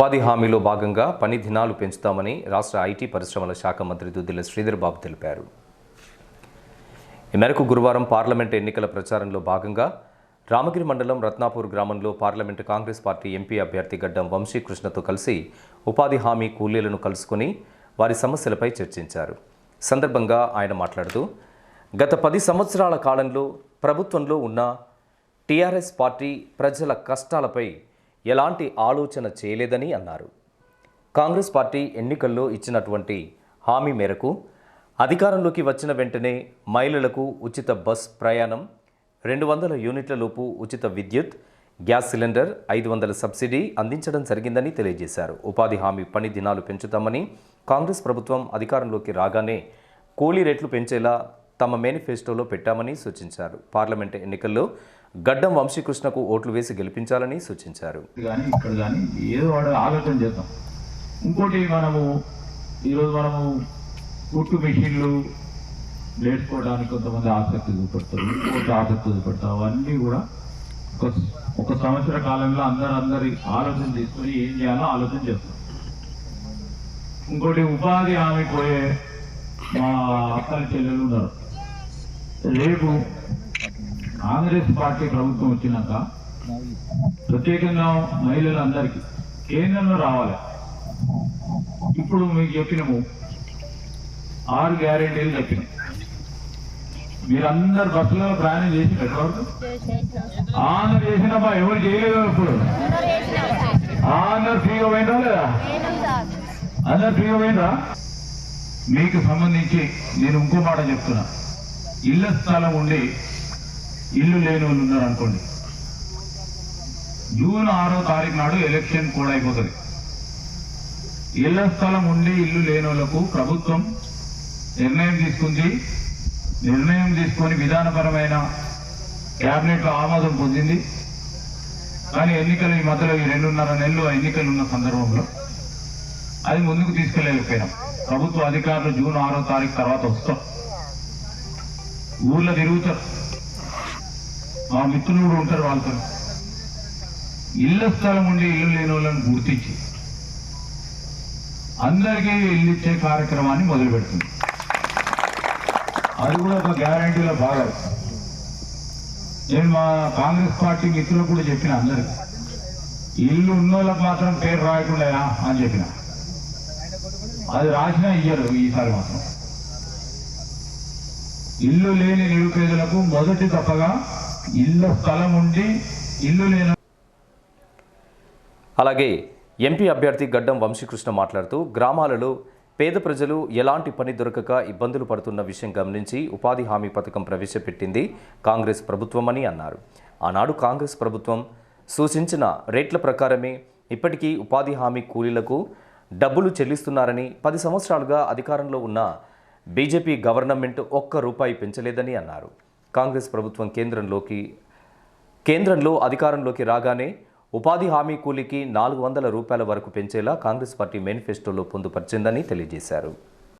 ఉపాధి హామీలో భాగంగా పని దినాలు పెంచుతామని రాష్ట్ర ఐటీ పరిశ్రమల శాఖ మంత్రి దుద్దిల శ్రీధర్ బాబు తెలిపారు. ఈ మేరకు గురువారం పార్లమెంట్ ఎన్నికల ప్రచారంలో భాగంగా రామగిరి మండలం రత్నాపూర్ గ్రామంలో పార్లమెంటు కాంగ్రెస్ పార్టీ ఎంపీ అభ్యర్థి గడ్డం వంశీకృష్ణతో కలిసి ఉపాధి హామీ కూలీలను కలుసుకుని వారి సమస్యలపై చర్చించారు. సందర్భంగా ఆయన మాట్లాడుతూ గత పది సంవత్సరాల కాలంలో ప్రభుత్వంలో ఉన్న టీఆర్ఎస్ పార్టీ ప్రజల కష్టాలపై ఎలాంటి ఆలోచన చేయలేదని అన్నారు. కాంగ్రెస్ పార్టీ ఎన్నికల్లో ఇచ్చినటువంటి హామీ మేరకు అధికారంలోకి వచ్చిన వెంటనే మహిళలకు ఉచిత బస్ ప్రయాణం రెండు వందల యూనిట్ల లోపు ఉచిత విద్యుత్ గ్యాస్ సిలిండర్ ఐదు వందల సబ్సిడీ అందించడం జరిగిందని తెలియజేశారు. ఉపాధి హామీ పని దినాలు పెంచుతామని కాంగ్రెస్ ప్రభుత్వం అధికారంలోకి రాగానే కూలీ రేట్లు పెంచేలా తమ మేనిఫెస్టోలో పెట్టామని సూచించారు. పార్లమెంట్ ఎన్నికల్లో గడ్డం వంశీకృష్ణకు ఓట్లు వేసి గెలిపించాలని సూచించారు. కానీ ఇక్కడ కానీ ఏదో వాడు ఆలోచన చేద్దాం. ఇంకోటి మనము ఈరోజు మనము కుట్టు మెషిన్లు నేర్చుకోవడానికి కొంతమంది ఆసక్తి చూపెడతారు ఇంకోటి ఆసక్తి చూపెడతారు. అవన్నీ కూడా ఒక ఒక సంవత్సర కాలంలో అందరు అందరి ఆలోచన తీసుకొని ఏం చేయాలో ఆలోచన చేస్తారు ఇంకోటి ఉపాధి హామీ పోయే మా అక్కల చెల్లెలు ఉన్నారు. రేపు కాంగ్రెస్ పార్టీ ప్రభుత్వం వచ్చినాక ప్రత్యేకంగా మహిళలందరికీ కేంద్రంలో రావాలి. ఇప్పుడు మీకు చెప్పినాము ఆరు గ్యారెంటీలు చెప్పినాం. మీరందరు బస్సులో ప్రయాణం చేసి ఎక్కడవరకు ఆంధ్ర చేసినప్పా ఎవరు చేయలేదు ఇప్పుడు? ఆంధ్ర ఫ్రీగా పోయినరా లేదా? అందరు ఫ్రీగా పోయినరా మీకు సంబంధించి నేను ఇంకో మాట చెప్తున్నా. ఇళ్ళ స్థలం ఉండి ఇల్లు లేని వాళ్ళు ఉన్నారు అనుకోండి. జూన్ ఆరో తారీఖు నాడు ఎలక్షన్ కూడా అయిపోతుంది. ఇళ్ళ స్థలం ఉండి ఇల్లు లేని వాళ్ళకు ప్రభుత్వం నిర్ణయం తీసుకుంది. నిర్ణయం తీసుకొని విధానపరమైన క్యాబినెట్లో ఆమోదం పొందింది. కానీ ఎన్నికలు ఈ మధ్యలో ఈ రెండున్నర నెలలు ఎన్నికలు ఉన్న సందర్భంలో అది ముందుకు తీసుకెళ్ళలేకపోయినాం. ప్రభుత్వ అధికారులు జూన్ ఆరో తారీఖు తర్వాత వస్తాం. ఊర్లో తిరుగుతారు. మా మిత్రులు కూడా ఉంటారు వాళ్ళతో. ఇళ్ళ స్థలం ఉండి ఇల్లు లేని వాళ్ళని గుర్తించి అందరికీ ఇల్లు ఇచ్చే కార్యక్రమాన్ని మొదలు పెడుతుంది. అది కూడా ఒక గ్యారంటీలో భాగం. నేను మా కాంగ్రెస్ పార్టీ మిత్రులకు కూడా చెప్పిన అందరికి ఇల్లు ఉన్నోళ్ళకి మాత్రం పేరు రాయకుండా అని చెప్పిన. అది రాసినా ఇయ్యరు ఈసారి మాత్రం. ఇల్లు లేని నిరుపేదలకు మొదటి తప్పగా ఇల్లు స్థలం ఉండి ఇల్లు లేని అలాగే ఎంపీ అభ్యర్థి గడ్డం వంశీకృష్ణ మాట్లాడుతూ గ్రామాలలో పేద ప్రజలు ఎలాంటి పని దొరకక ఇబ్బందులు పడుతున్న విషయం గమనించి ఉపాధి హామీ పథకం ప్రవేశపెట్టింది కాంగ్రెస్ ప్రభుత్వమని అన్నారు. ఆనాడు కాంగ్రెస్ ప్రభుత్వం సూచించిన రేట్ల ప్రకారమే ఇప్పటికీ ఉపాధి హామీ కూలీలకు డబ్బులు చెల్లిస్తున్నారని పది సంవత్సరాలుగా అధికారంలో ఉన్న బీజేపీ గవర్నమెంట్ ఒక్క రూపాయి పెంచలేదని అన్నారు. కాంగ్రెస్ ప్రభుత్వం కేంద్రంలోకి కేంద్రంలో అధికారంలోకి రాగానే ఉపాధి హామీ కూలీకి నాలుగు వందల రూపాయల వరకు పెంచేలా కాంగ్రెస్ పార్టీ మేనిఫెస్టోలో పొందుపరిచిందని తెలియజేశారు.